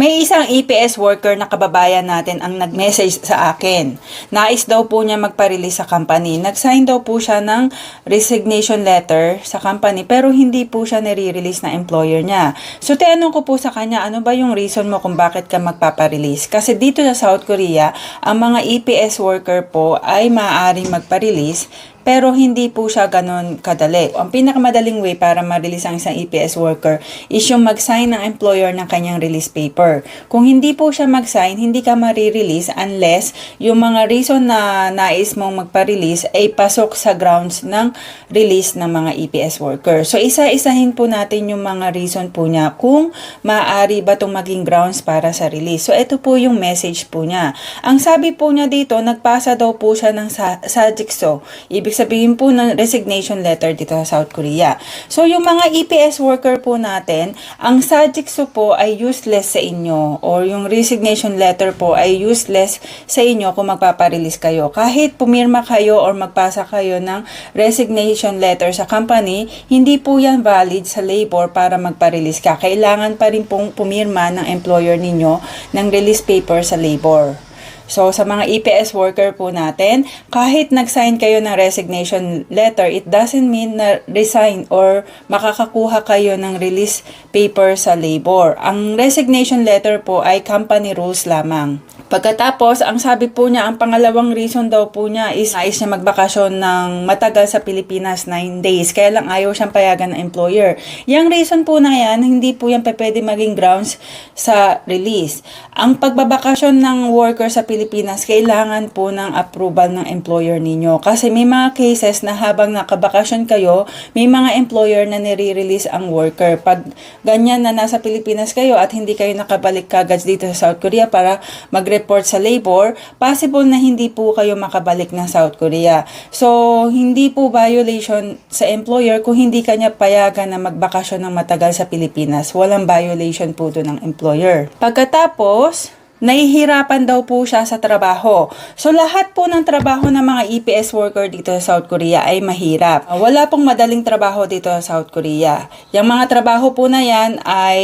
May isang EPS worker na kababayan natin ang nag-message sa akin. Nais daw po niya magpa-release sa company. Nag-sign daw po siya ng resignation letter sa company pero hindi po siya nare-release na employer niya. So tinanong ko po sa kanya, ano ba yung reason mo kung bakit ka magpapa-release? Kasi dito sa South Korea, ang mga EPS worker po ay maaaring magpa-release pero hindi po siya ganun kadali. Ang pinakamadaling way para ma-release ang isang EPS worker is yung mag-sign ng employer ng kanyang release paper. Kung hindi po siya mag-sign, hindi ka ma-release unless yung mga reason na nais mong magpa-release ay pasok sa grounds ng release ng mga EPS worker. So isa-isahin po natin yung mga reason po niya kung maaari ba itong maging grounds para sa release. So ito po yung message po niya. Ang sabi po niya dito, nagpasa daw po siya ng sa SAJICSO. Ibig sabihin po ng resignation letter dito sa South Korea. So yung mga EPS worker po natin, ang SAJICSO po ay useless sa inyo or yung resignation letter po ay useless sa inyo kung magpaparelease kayo. Kahit pumirma kayo or magpasa kayo ng resignation letter sa company, hindi po yan valid sa labor para magpa-release ka. Kailangan pa rin pong pumirma ng employer ninyo ng release paper sa labor. So, sa mga EPS worker po natin, kahit nag-sign kayo ng resignation letter, it doesn't mean na resign or makakakuha kayo ng release paper sa labor. Ang resignation letter po ay company rules lamang. Pagkatapos, ang sabi po niya, ang pangalawang reason daw po niya is nais niya magbakasyon ng matagal sa Pilipinas, 9 days. Kaya lang ayaw siyang payagan ng employer. Yung reason po na yan, hindi po yan pwede maging grounds sa release. Ang pagbabakasyon ng worker sa Pilipinas, kailangan po ng approval ng employer ninyo. Kasi may mga cases na habang nakabakasyon kayo, may mga employer na nire-release ang worker. Pag ganyan na nasa Pilipinas kayo at hindi kayo nakabalik kagad dito sa South Korea para mag-report sa labor, possible na hindi po kayo makabalik ng South Korea. So, hindi po violation sa employer kung hindi kanya payagan na magbakasyon ng matagal sa Pilipinas. Walang violation po doon ng employer. Pagkatapos, nahihirapan daw po siya sa trabaho. So, lahat po ng trabaho ng mga EPS worker dito sa South Korea ay mahirap. Wala pong madaling trabaho dito sa South Korea. Yung mga trabaho po na yan ay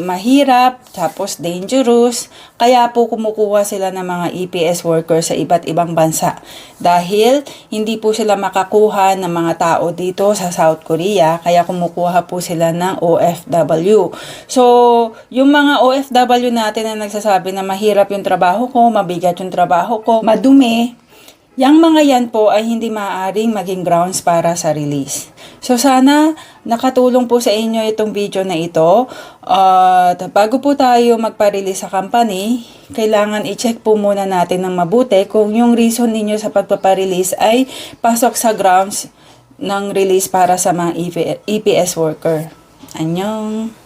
mahirap, tapos dangerous, kaya po kumukuha sila ng mga EPS worker sa iba't ibang bansa. Dahil hindi po sila makakuha ng mga tao dito sa South Korea, kaya kumukuha po sila ng OFW. So, yung mga OFW natin na nagsasabi na mahirap yung trabaho ko, mabigat yung trabaho ko, madumi, Yang mga yan po ay hindi maaaring maging grounds para sa release. So sana nakatulong po sa inyo itong video na ito. At bago po tayo magpa-release sa company, kailangan i-check po muna natin ng mabuti kung yung reason ninyo sa pagpapa-release ay pasok sa grounds ng release para sa mga EPS worker. Anyong!